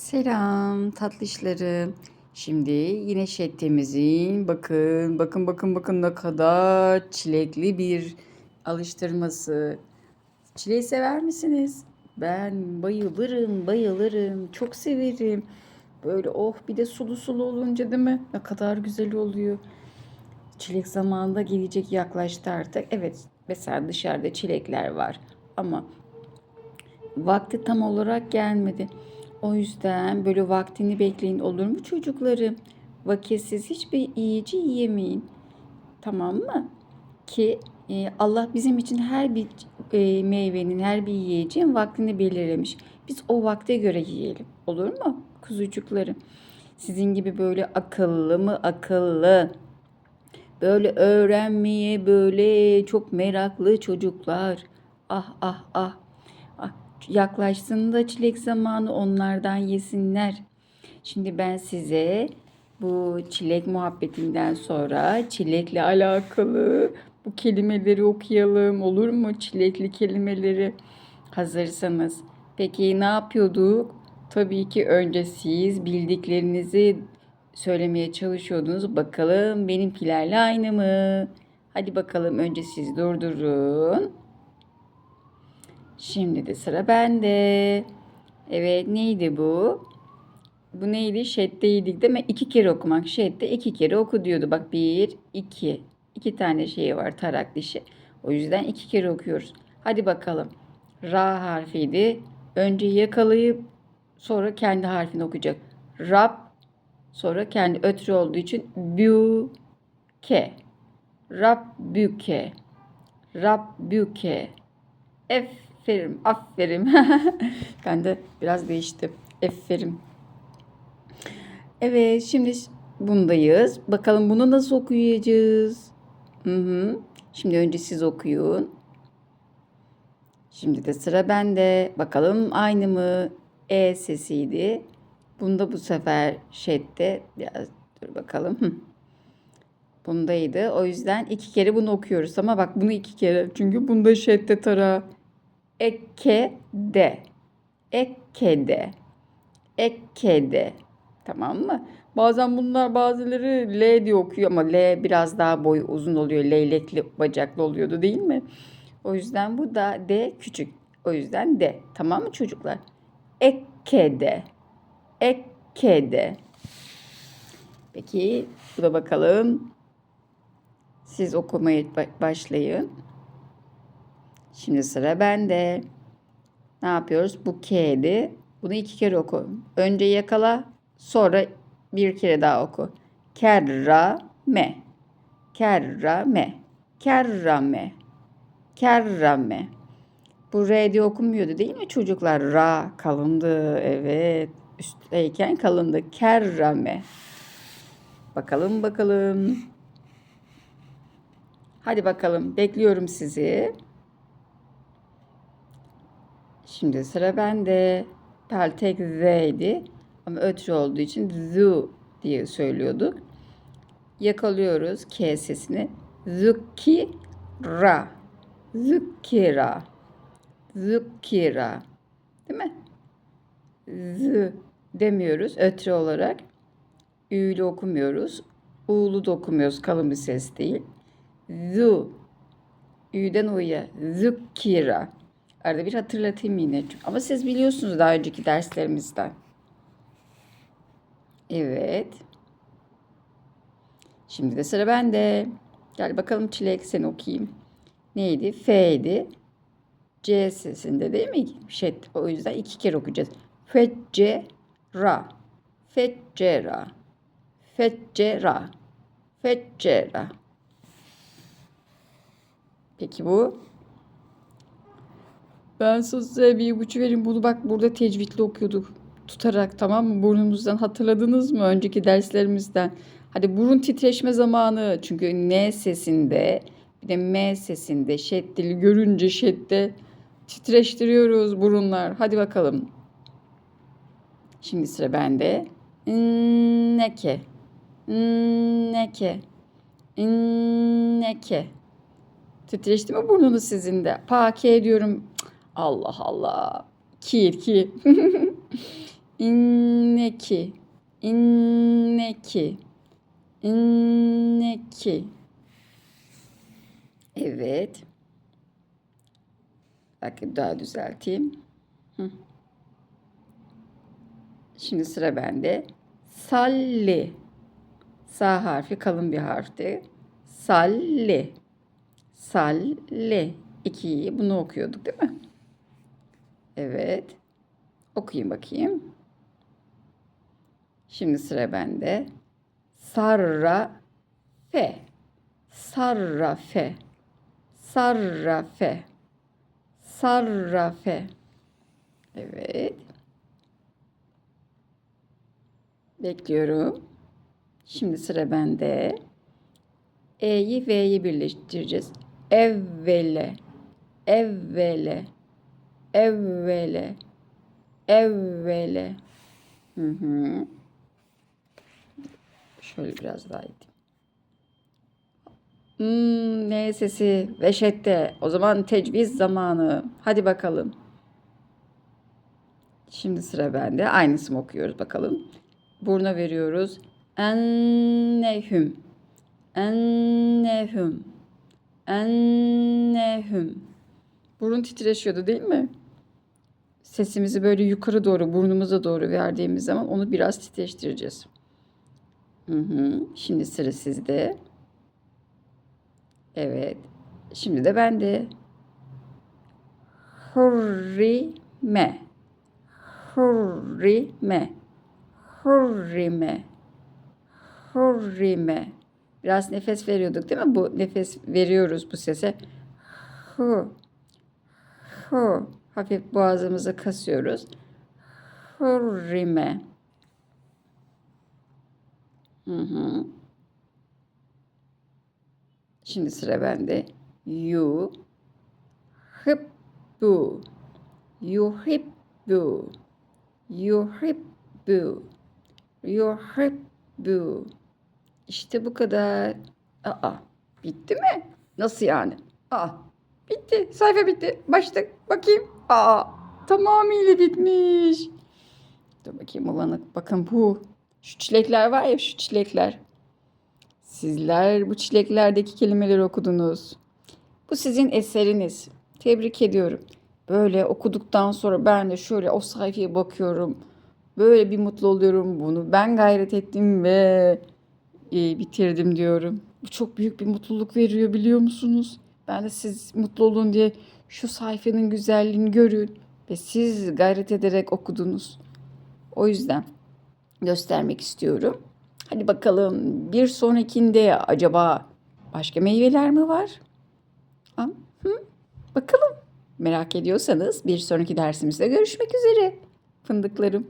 Selam tatlışlarım. Şimdi yine şettemizin bakın bakın bakın bakın ne kadar çilekli bir alıştırması. Çileği sever misiniz? Ben bayılırım bayılırım çok severim. Böyle oh bir de sulu sulu olunca değil mi? Ne kadar güzel oluyor. Çilek zamanında gelecek yaklaştı artık. Evet mesela dışarıda çilekler var ama vakti tam olarak gelmedi. O yüzden böyle vaktini bekleyin olur mu çocuklarım? Vakitsiz hiçbir yiyeci yiyemeyin. Tamam mı? Ki e, Allah bizim için her bir e, meyvenin, her bir yiyeceğin vaktini belirlemiş. Biz o vakte göre yiyelim. Olur mu kuzucuklarım? Sizin gibi böyle akıllı mı akıllı, böyle öğrenmeye böyle çok meraklı çocuklar. Ah ah ah yaklaşsın da çilek zamanı onlardan yesinler. Şimdi ben size bu çilek muhabbetinden sonra çilekle alakalı bu kelimeleri okuyalım. Olur mu? Çilekli kelimeleri hazırsanız. Peki ne yapıyorduk? Tabii ki önce siz bildiklerinizi söylemeye çalışıyordunuz. Bakalım benimkilerle aynı mı? Hadi bakalım önce siz durdurun. Şimdi de sıra bende. Evet neydi bu? Bu neydi? Şeddeydik değil mi? İki kere okumak. Şedde iki kere oku diyordu. Bak bir, iki. İki tane şey var tarak dişi. O yüzden iki kere okuyoruz. Hadi bakalım. Ra harfiydi. Önce yakalayıp sonra kendi harfini okuyacak. Rab sonra kendi ötürü olduğu için büke. Rabbüke. Rabbüke. Aferin, aferin. ben de biraz değişti. Aferin. Evet, şimdi bundayız. Bakalım bunu nasıl okuyacağız? Hı hı. Şimdi önce siz okuyun. Şimdi de sıra bende. Bakalım aynı mı? E sesiydi. Bunda bu sefer şedde biraz dur bakalım. Bundaydı. O yüzden iki kere bunu okuyoruz. Ama bak bunu iki kere. Çünkü bunda şedde tara. Ekkede. Ekkede. Ekkede. Tamam mı? Bazen bunlar bazıları L diye okuyor ama L biraz daha boyu uzun oluyor. Leylekli bacaklı oluyordu değil mi? O yüzden bu da D küçük. O yüzden D. Tamam mı çocuklar? Ekkede. Ekkede. Peki bu da bakalım. Siz okumaya başlayın. Şimdi sıra bende. Ne yapıyoruz? Bu K'di. Bunu iki kere oku. Önce yakala, sonra bir kere daha oku. Kerrame. Kerrame. Kerrame. Kerrame. Bu R diye okunmuyordu değil mi çocuklar? Ra kalındı. Evet. Üstteyken kalındı. Kerrame. Bakalım bakalım. Hadi bakalım. Bekliyorum sizi. Şimdi sıra bende. Peltek Z'ydi. Ama ötürü olduğu için zu diye söylüyorduk. Yakalıyoruz K sesini. Zukira. Zukira. Zukira. Değil mi? Z demiyoruz ötürü olarak. Ü'lü okumuyoruz. U'lu da okumuyoruz. Kalın bir ses değil. Zu. Ü'den U'ya. Zukira. Arada bir hatırlatayım yine. Ama siz biliyorsunuz daha önceki derslerimizden. Evet. Şimdi de sıra bende. Gel bakalım çilek sen okuyayım. Neydi? F'ydi. C sesinde değil mi? Şey, o yüzden iki kere okuyacağız. Feccera. Feccera. Feccera. Feccera. Peki bu? Ben size bir ipucu vereyim. Bunu bak burada tecvidli okuyorduk. Tutarak tamam mı? Burnumuzdan hatırladınız mı önceki derslerimizden? Hadi burun titreşme zamanı. Çünkü N sesinde bir de M sesinde şeddeli görünce şedde titreştiriyoruz burunlar. Hadi bakalım. Şimdi sıra bende. Neke. Neke. Neke. Titreşti mi burnunuz sizin de? Pake diyorum. Allah Allah. Kir ki. İnneki. İnneki. İnneki. Evet. Belki daha düzelteyim. Hı. Şimdi sıra bende. Salli. Sa harfi kalın bir harfti. Salli. Salli. İkiyi bunu okuyorduk değil mi? Evet. Okuyayım bakayım. Şimdi sıra bende. Sarrafe. Sarrafe. Sarrafe. Sarrafe. Evet. Bekliyorum. Şimdi sıra bende. E'yi V'yi birleştireceğiz. Evvele. Evvele. Evvele. Evvele. Hı hı. Şöyle biraz daha edeyim. Hmm, ne sesi? Veşette. O zaman tecviz zamanı. Hadi bakalım. Şimdi sıra bende. Aynısını okuyoruz bakalım. Buruna veriyoruz. Ennehüm. Ennehüm. Ennehüm. Burun titreşiyordu değil mi? Sesimizi böyle yukarı doğru, burnumuza doğru verdiğimiz zaman onu biraz titreştireceğiz. Hı hı. Şimdi sıra sizde. Evet. Şimdi de bende. Hurrime. Hurrime. Hurrime. Hurrime. Biraz nefes veriyorduk değil mi? Bu nefes veriyoruz bu sese. Hu. Hu. Hafif boğazımızı kasıyoruz. Hurrime. Hı hı. Şimdi sıra bende. You. Hibbu. Yuhibbu. Yuhibbu. Yuhibbu. İşte bu kadar. Aa, bitti mi? Nasıl yani? Aa, bitti. Sayfa bitti. Başlık. Bakayım. Aa, tamamıyla bitmiş. Dur bakayım ulanık. Bakın bu. Şu çilekler var ya şu çilekler. Sizler bu çileklerdeki kelimeleri okudunuz. Bu sizin eseriniz. Tebrik ediyorum. Böyle okuduktan sonra ben de şöyle o sayfaya bakıyorum. Böyle bir mutlu oluyorum. Bunu ben gayret ettim ve e, bitirdim diyorum. Bu çok büyük bir mutluluk veriyor biliyor musunuz? Ben de siz mutlu olun diye şu sayfanın güzelliğini görün ve siz gayret ederek okudunuz. O yüzden göstermek istiyorum. Hadi bakalım bir sonrakinde acaba başka meyveler mi var? Hı? Bakalım. Merak ediyorsanız bir sonraki dersimizde görüşmek üzere. Fındıklarım.